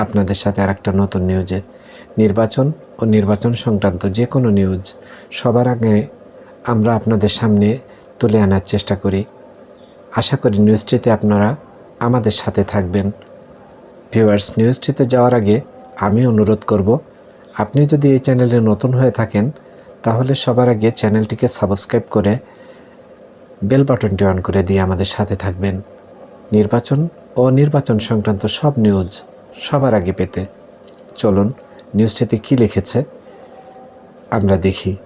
আপনাদের সাথে আর একটা নতুন নিউজে নির্বাচন ও নির্বাচন সংক্রান্ত যে কোনো নিউজ সবার আগে আমরা আপনাদের সামনে তুলে আনার চেষ্টা করি। আশা করি নিউজটিতে আপনারা আমাদের সাথে থাকবেন। ভিউয়ার্স নিউজটিতে যাওয়ার আগে আমি অনুরোধ করব, আপনি যদি এই চ্যানেলে নতুন হয়ে থাকেন, তাহলে সবার আগে চ্যানেলটিকে সাবস্ক্রাইব করে বেল বাটনটি অন করে দিয়ে আমাদের সাথে থাকবেন। নির্বাচন ও নির্বাচন সংক্রান্ত সব নিউজ সবার আগে পেতে। চলুন, নিউজটিতে কী লিখেছে? আমরা দেখি।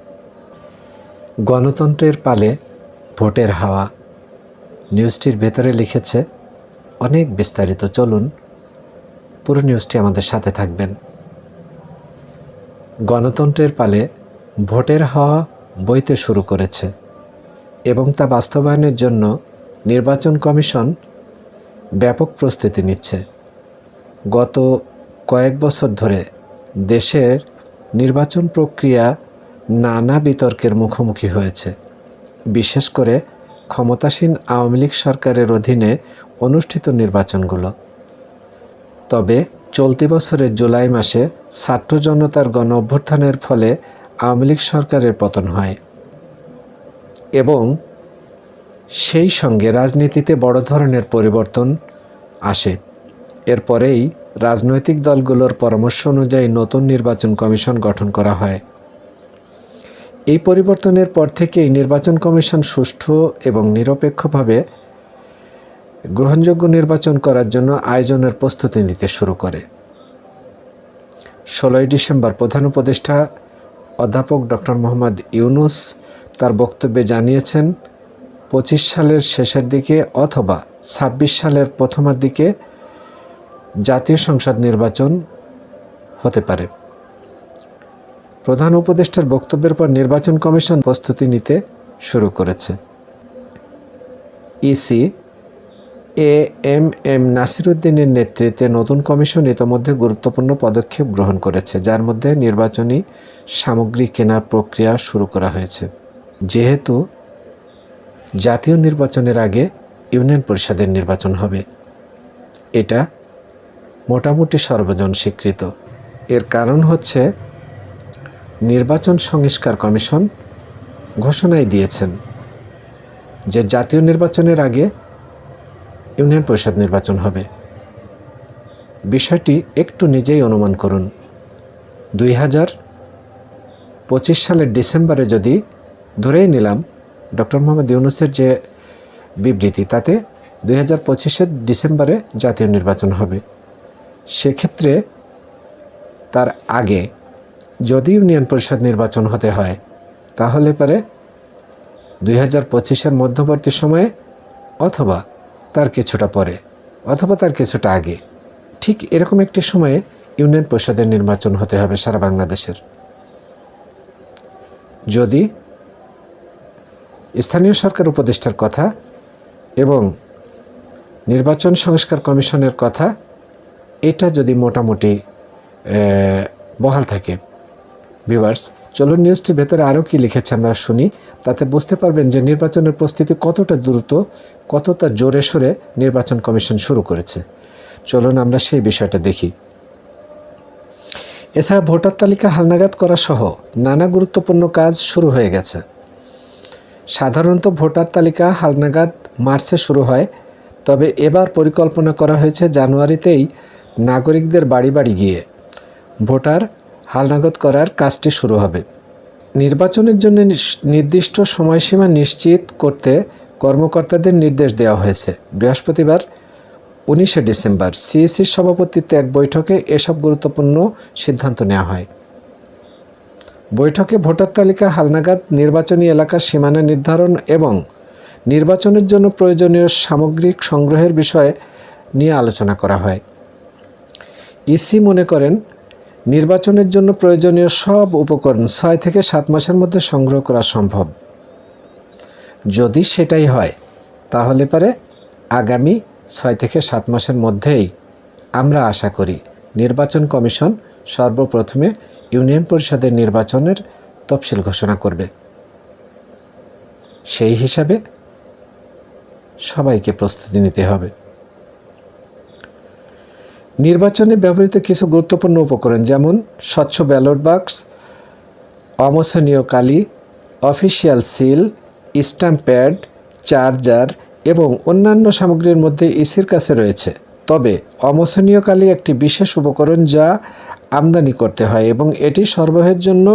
গণতন্ত্রের পালে ভোটের হাওয়া। নিউজটির ভেতরে লিখেছে, অনেক বিস্তারিত। চলুন, পুরো নিউজটি আমাদের সাথে থাকবেন। গণতন্ত্রের পালে ভোটের হাওয়া বইতে শুরু করেছে এবং তা বাস্তবায়নের জন্য নির্বাচন কমিশন ব্যাপক প্রস্তুতি নিচ্ছে। গত কয়েক বছর ধরে দেশের নির্বাচন প্রক্রিয়া নানা বিতর্কের মুখোমুখি হয়েছে। বিশেষ করে ক্ষমতাসীন আওয়ামী লীগ সরকারের অধীনে অনুষ্ঠিত নির্বাচনগুলো। তবে চলতি বছরের জুলাই মাসে ছাত্র জনতার গণ অভ্যুত্থানের ফলে আওয়ামী লীগ সরকারের পতন হয়। এবং সেই সঙ্গে রাজনীতিতে বড় ধরনের পরিবর্তন আসে। এরপরেই রাজনৈতিক দলগুলোর পরামর্শ অনুযায়ী নতুন নির্বাচন কমিশন গঠন করা হয়। এই পরিবর্তনের পর থেকেই নির্বাচন কমিশন সুষ্ঠু এবং নিরপেক্ষভাবে গ্রহণযোগ্য নির্বাচন করার জন্য আয়োজনের প্রস্তুতি নিতে শুরু করে। ষোলোই ডিসেম্বর প্রধান উপদেষ্টা অধ্যাপক ডক্টর মোহাম্মদ ইউনুস তার বক্তব্যে জানিয়েছেন, পঁচিশ সালের শেষের দিকে অথবা ছাব্বিশ সালের প্রথমার দিকে জাতীয় সংসদ নির্বাচন হতে পারে। প্রধান উপদেষ্টার বক্তব্যের পর নির্বাচন কমিশন প্রস্তুতি নিতে শুরু করেছে। ইসি এ এম এম নাসিরুদ্দিনের নেতৃত্বে নতুন কমিশন ইতোমধ্যে গুরুত্বপূর্ণ পদক্ষেপ গ্রহণ করেছে, যার মধ্যে নির্বাচনী সামগ্রী কেনার প্রক্রিয়া শুরু করা হয়েছে। যেহেতু জাতীয় নির্বাচনের আগে ইউনিয়ন পরিষদের নির্বাচন হবে, এটা মোটামুটি সর্বজন স্বীকৃত এর কারণ হচ্ছে নির্বাচন সংস্কার কমিশন ঘোষণায় দিয়েছেন যে জাতীয় নির্বাচনের আগে ইউনিয়ন পরিষদ নির্বাচন হবে। বিষয়টি একটু নিজেই অনুমান করুন। দুই হাজার পঁচিশ সালের ডিসেম্বরে যদি ধরেই নিলাম ডক্টর মোহাম্মদ ইউনুসের যে বিবৃতি, তাতে দুই হাজার পঁচিশের ডিসেম্বরে জাতীয় নির্বাচন হবে। সেক্ষেত্রে তার আগে যদি ইউনিয়ন পরিষদ নির্বাচন হতে হয়, তাহলে পরে দুই হাজার পঁচিশের মধ্যবর্তী সময়ে অথবা তার কিছুটা পরে অথবা তার কিছুটা আগে। ঠিক এরকম একটি সময়ে ইউনিয়ন পরিষদের নির্বাচন হতে হবে সারা বাংলাদেশের। যদি স্থানীয় সরকার উপদেষ্টার কথা এবং নির্বাচন সংস্কার কমিশনের কথা এটা যদি মোটামুটি বহাল থাকে ভিভার্স চলুন নিউজটির ভেতরে আরও কি লিখেছে আমরা শুনি, তাতে বুঝতে পারবেন যে নির্বাচনের প্রস্তুতি কতটা দ্রুত, কতটা জোরে সোরে নির্বাচন কমিশন শুরু করেছে। চলুন আমরা সেই বিষয়টা দেখি। এছাড়া ভোটার তালিকা হালনাগাদ করা সহ নানা গুরুত্বপূর্ণ কাজ শুরু হয়ে গেছে। সাধারণত ভোটার তালিকা হালনাগাদ মার্চে শুরু হয়, তবে এবার পরিকল্পনা করা হয়েছে জানুয়ারিতেই নাগরিকদের বাড়ি বাড়ি গিয়ে ভোটার হালনাগদ করার কাজটি শুরু হবে। নির্বাচনের জন্য নির্দিষ্ট সময়সীমা নিশ্চিত করতে কর্মকর্তাদের নির্দেশ দেওয়া হয়েছে। বৃহস্পতিবার উনিশে ডিসেম্বর সিএসির সভাপতিত্বে এক বৈঠকে এসব গুরুত্বপূর্ণ সিদ্ধান্ত নেওয়া হয়। বৈঠকে ভোটার তালিকা, হালনাগাদ, নির্বাচনী এলাকার সীমানা নির্ধারণ এবং নির্বাচনের জন্য প্রয়োজনীয় সামগ্রিক সংগ্রহের বিষয়ে নিয়ে আলোচনা করা হয়। ইসি মনে করেন, নির্বাচনের জন্য প্রয়োজনীয় সব উপকরণ ছয় থেকে সাত মাসের মধ্যে সংগ্রহ করা সম্ভব। যদি সেটাই হয়, তাহলে পারে আগামী ছয় থেকে সাত মাসের মধ্যেই। আমরা আশা করি নির্বাচন কমিশন সর্বপ্রথমে ইউনিয়ন পরিষদের নির্বাচনের তফসিল ঘোষণা করবে। সেই হিসাবে সবাইকে প্রস্তুতি নিতে হবে। নির্বাচনে ব্যবহৃত কিছু গুরুত্বপূর্ণ উপকরণ, যেমন স্বচ্ছ ব্যালট বাক্স, অমোছনীয় কালি, official seal, stamp pad, charger এবং অন্যান্য সামগ্রীর মধ্যে ইসির কাছে রয়েছে। তবে অমোছনীয় কালি একটি বিশেষ উপকরণ যা আমদানি করতে হয় এবং এটি সরবরাহের জন্য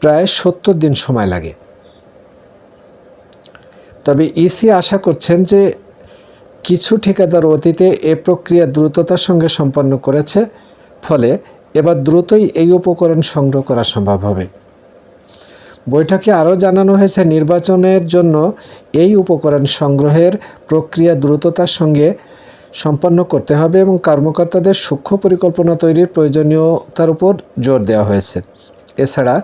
প্রায় সত্তর দিন সময় লাগে। তবে ইসি আশা করছেন যে কিছু ঠিকাদার অতীতে এ প্রক্রিয়া দ্রুততার সঙ্গে সম্পন্ন করেছে, ফলে এবার দ্রুতই এই উপকরণ সংগ্রহ করা সম্ভব হবে। বৈঠকে আরও জানানো হয়েছে, নির্বাচনের জন্য এই উপকরণ সংগ্রহের প্রক্রিয়া দ্রুততার সঙ্গে সম্পন্ন করতে হবে এবং কর্মকর্তাদের সূক্ষ্ম পরিকল্পনা তৈরির প্রয়োজনীয়তার উপর জোর দেওয়া হয়েছে। এছাড়া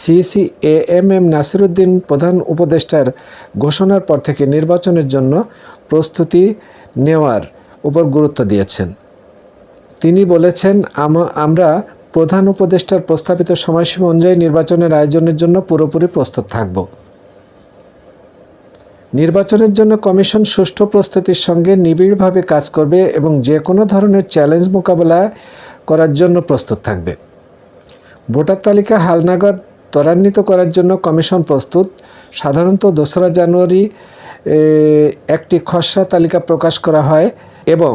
CC A M M Nasiruddin প্রধান উপদেষ্টার ঘোষণার পর থেকে নির্বাচনের জন্য প্রস্তুতি নেওয়ার উপর গুরুত্ব দিয়েছেন। তিনি বলেছেন, আম- আমরা প্রধান উপদেষ্টার প্রস্তাবিত সময়সীমা অনুযায়ী নির্বাচনের আয়োজনের জন্য পুরোপুরি প্রস্তুত থাকব। নির্বাচনের জন্য কমিশন সুষ্ঠু প্রস্তুতির সঙ্গে নিবিড়ভাবে কাজ করবে এবং যে কোনো ধরনের চ্যালেঞ্জ মোকাবেলা করার জন্য প্রস্তুত থাকবে। ভোটার তালিকা হালনাগাদ ত্বরান্বিত করার জন্য কমিশন প্রস্তুত। সাধারণত দোসরা জানুয়ারি একটি খসড়া তালিকা প্রকাশ করা হয় এবং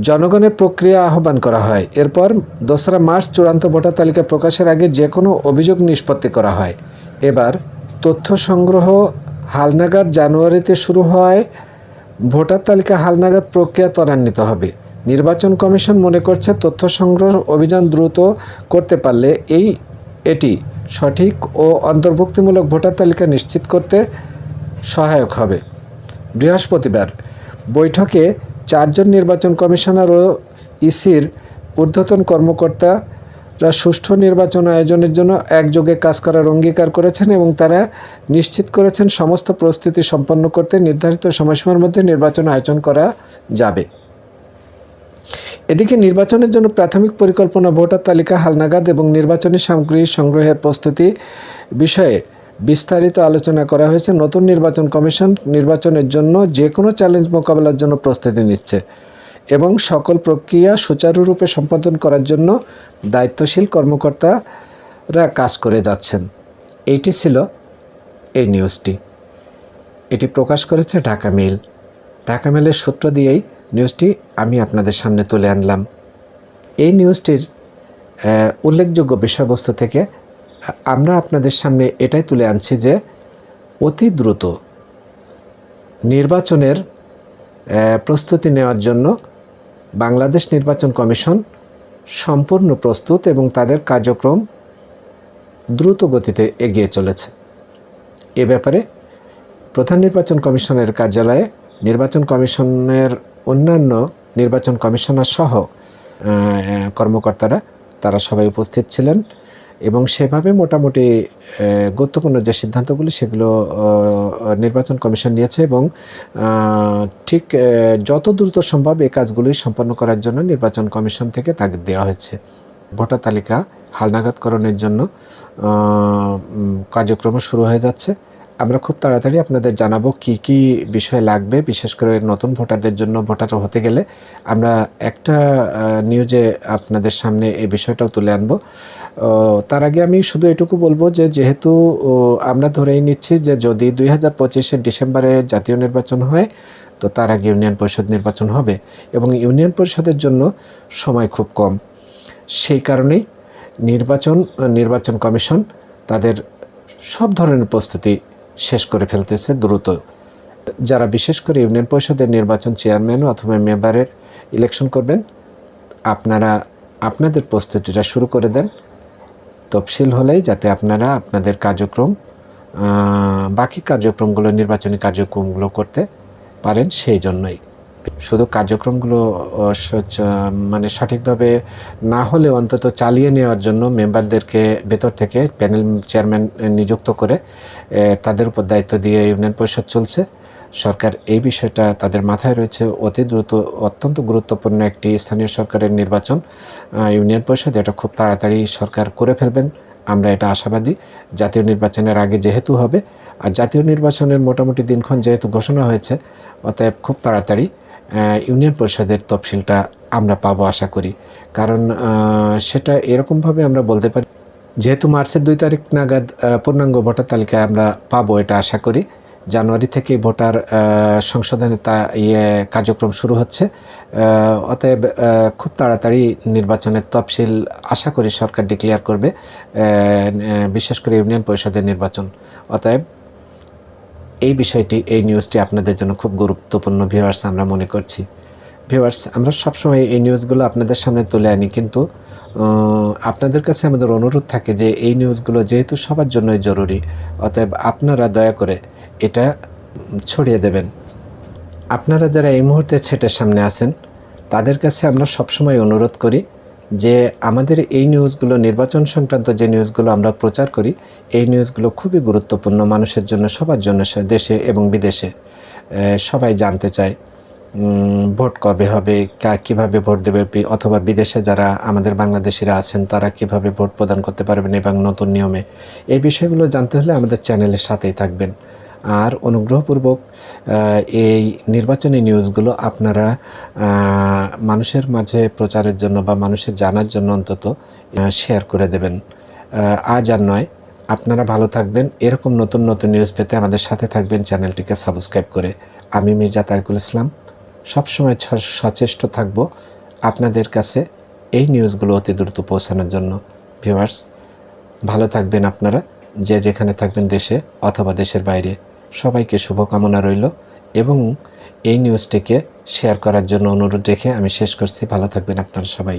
জনগণের প্রক্রিয়া আহ্বান করা হয়। এরপর দোসরা মার্চ চূড়ান্ত ভোটার তালিকা প্রকাশের আগে যে কোনো অভিযোগ নিষ্পত্তি করা হয়। এবার তথ্য সংগ্রহ হালনাগাদ জানুয়ারিতে শুরু হয়। ভোটার তালিকা হালনাগাদ প্রক্রিয়া ত্বরান্বিত হবে। নির্বাচন কমিশন মনে করছে তথ্য সংগ্রহ অভিযান দ্রুত করতে পারলে এই এটি সঠিক ও অন্তর্ভুক্তিমূলক ভোটার তালিকা নিশ্চিত করতে সহায়ক হবে। বৃহস্পতিবার বৈঠকে চারজন নির্বাচন কমিশনার ও ইসির ঊর্ধ্বতন কর্মকর্তারা সুষ্ঠু নির্বাচন আয়োজনের জন্য একযোগে কাজ করার অঙ্গীকার করেছেন এবং তারা নিশ্চিত করেছেন সমস্ত প্রস্তুতি সম্পন্ন করতে নির্ধারিত সময়সীমার মধ্যে নির্বাচন আয়োজন করা যাবে। এদিকে নির্বাচনের জন্য প্রাথমিক পরিকল্পনা ভোটার তালিকা হালনাগাদ এবং নির্বাচনী সামগ্রী সংগ্রহের প্রস্তুতি বিষয়ে বিস্তারিত আলোচনা করা হয়েছে। নতুন নির্বাচন কমিশন নির্বাচনের জন্য যে কোনো চ্যালেঞ্জ মোকাবেলার জন্য প্রস্তুতি নিচ্ছে এবং সকল প্রক্রিয়া সুচারুরূপে সম্পাদন করার জন্য দায়িত্বশীল কর্মকর্তারা কাজ করে যাচ্ছেন। এইটি ছিল এই নিউজটি। এটি প্রকাশ করেছে ঢাকা মেইল। ঢাকা মেলের সূত্র দিয়েই নিউজটি আমি আপনাদের সামনে তুলে আনলাম। এই নিউজটির উল্লেখযোগ্য বিষয়বস্তু থেকে আমরা আপনাদের সামনে এটাই তুলে আনছি যে অতি দ্রুত নির্বাচনের প্রস্তুতি নেওয়ার জন্য বাংলাদেশ নির্বাচন কমিশন সম্পূর্ণ প্রস্তুত এবং তাদের কার্যক্রম দ্রুত গতিতে এগিয়ে চলেছে। এ ব্যাপারে প্রধান নির্বাচন কমিশনের কার্যালয়ে নির্বাচন কমিশনের অন্যান্য নির্বাচন কমিশনার সহ কর্মকর্তারা, তারা সবাই উপস্থিত ছিলেন। এবং সেভাবে মোটামুটি গুরুত্বপূর্ণ যে সিদ্ধান্তগুলি সেগুলো নির্বাচন কমিশন নিয়েছে এবং ঠিক যত দ্রুত সম্ভব এই কাজগুলি সম্পন্ন করার জন্য নির্বাচন কমিশন থেকে তাগিদ দেওয়া হয়েছে। ভোটার তালিকা হালনাগাদকরণের জন্য কার্যক্রম শুরু হয়ে যাচ্ছে। আমরা খুব তাড়াতাড়ি আপনাদের জানাব কি কি বিষয় লাগবে, বিশেষ করে নতুন ভোটারদের জন্য ভোটার হতে গেলে। আমরা একটা নিউজে আপনাদের সামনে এই বিষয়টাও তুলে আনব। তার আগে আমি শুধু এটুকু বলব যে যেহেতু আমরা ধরেই নিচ্ছি যে যদি দুই হাজার পঁচিশের ডিসেম্বরে জাতীয় নির্বাচন হয়, তো তার আগে ইউনিয়ন পরিষদ নির্বাচন হবে এবং ইউনিয়ন পরিষদের জন্য সময় খুব কম। সেই কারণেই নির্বাচন নির্বাচন কমিশন তাদের সব ধরনের প্রস্তুতি শেষ করে ফেলতেছে দ্রুত। যারা বিশেষ করে ইউনিয়ন পরিষদের নির্বাচন চেয়ারম্যান অথবা মেম্বারের ইলেকশন করবেন, আপনারা, আপনাদের প্রস্তুতিটা শুরু করে দেন। তফসিল হলেই যাতে আপনারা আপনাদের কার্যক্রম বাকি কার্যক্রমগুলো, নির্বাচনী কার্যক্রমগুলো করতে পারেন সেই জন্যই। শুধু কার্যক্রমগুলো মানে সঠিকভাবে না হলে অন্তত চালিয়ে নেওয়ার জন্য মেম্বারদেরকে ভেতর থেকে প্যানেল চেয়ারম্যান নিযুক্ত করে তাদের উপর দায়িত্ব দিয়ে ইউনিয়ন পরিষদ চলছে। সরকার এই বিষয়টা তাদের মাথায় রয়েছে। অতি দ্রুত, অত্যন্ত গুরুত্বপূর্ণ একটি স্থানীয় সরকারের নির্বাচন ইউনিয়ন পরিষদ। এটা খুব তাড়াতাড়ি সরকার করে ফেলবেন। আমরা এটা আশাবাদী। জাতীয় নির্বাচনের আগে যেহেতু হবে, আর জাতীয় নির্বাচনের মোটামুটি দিনক্ষণ যেহেতু ঘোষণা হয়েছে, অতএব খুব তাড়াতাড়ি ইউনিয়ন পরিষদের তফসিলটা আমরা পাবো আশা করি। কারণ সেটা এরকমভাবে আমরা বলতে পারি, যেহেতু মার্চের দুই তারিখ নাগাদ পূর্ণাঙ্গ ভোটার তালিকায় আমরা পাবো এটা আশা করি। জানুয়ারি থেকে ভোটার আহ, সংশোধনের তা ইয়ে কার্যক্রম শুরু হচ্ছে। অতএব খুব তাড়াতাড়ি নির্বাচনের তফসিল আশা করি সরকার ডিক্লেয়ার করবে বিশেষ করে ইউনিয়ন পরিষদের নির্বাচন। অতএব এই বিষয়টি এই নিউজটি আপনাদের জন্য খুব গুরুত্বপূর্ণ ভিউয়ার্স আমরা মনে করছি। ভিউয়ার্স আমরা সবসময় এই নিউজগুলো আপনাদের সামনে তুলে আনি কিন্তু আপনাদের কাছে আমাদের অনুরোধ থাকে যে এই নিউজগুলো যেহেতু সবার জন্যই জরুরি অতএব আপনারা দয়া করে এটা ছড়িয়ে দেবেন। আপনারা যারা এই মুহূর্তে ছেটের সামনে আছেন, তাদের কাছে আমরা সবসময় অনুরোধ করি যে আমাদের এই নিউজগুলো, নির্বাচন সংক্রান্ত যে নিউজগুলো আমরা প্রচার করি, এই নিউজগুলো খুবই গুরুত্বপূর্ণ মানুষের জন্য, সবার জন্য দেশে এবং বিদেশে সবাই জানতে চায় ভোট কবে হবে কীভাবে ভোট দেবে অথবা বিদেশে যারা আমাদের বাংলাদেশিরা আছেন, তারা কীভাবে ভোট প্রদান করতে পারবেন এবং নতুন নিয়মে। এই বিষয়গুলো জানতে হলে আমাদের চ্যানেলের সাথেই থাকবেন। আর অনুগ্রহপূর্বক এই নির্বাচনী নিউজগুলো আপনারা মানুষের মাঝে প্রচারের জন্য বা মানুষের জানার জন্য অন্তত শেয়ার করে দেবেন। আজ আর নয়। আপনারা ভালো থাকবেন। এরকম নতুন নতুন নিউজ পেতে আমাদের সাথে থাকবেন চ্যানেলটিকে সাবস্ক্রাইব করে। আমি মির্জা তারিকুল ইসলাম। সবসময় সচেষ্ট থাকব আপনাদের কাছে এই নিউজগুলো অতি দ্রুত পৌঁছানোর জন্য। ভিউয়ার্স, ভালো থাকবেন আপনারা, যে যেখানে থাকবেন দেশে অথবা দেশের বাইরে। সবাইকে শুভকামনা রইল এবং এই নিউজটিকে শেয়ার করার জন্য অনুরোধ রেখে আমি শেষ করছি। ভালো থাকবেন আপনারা সবাই।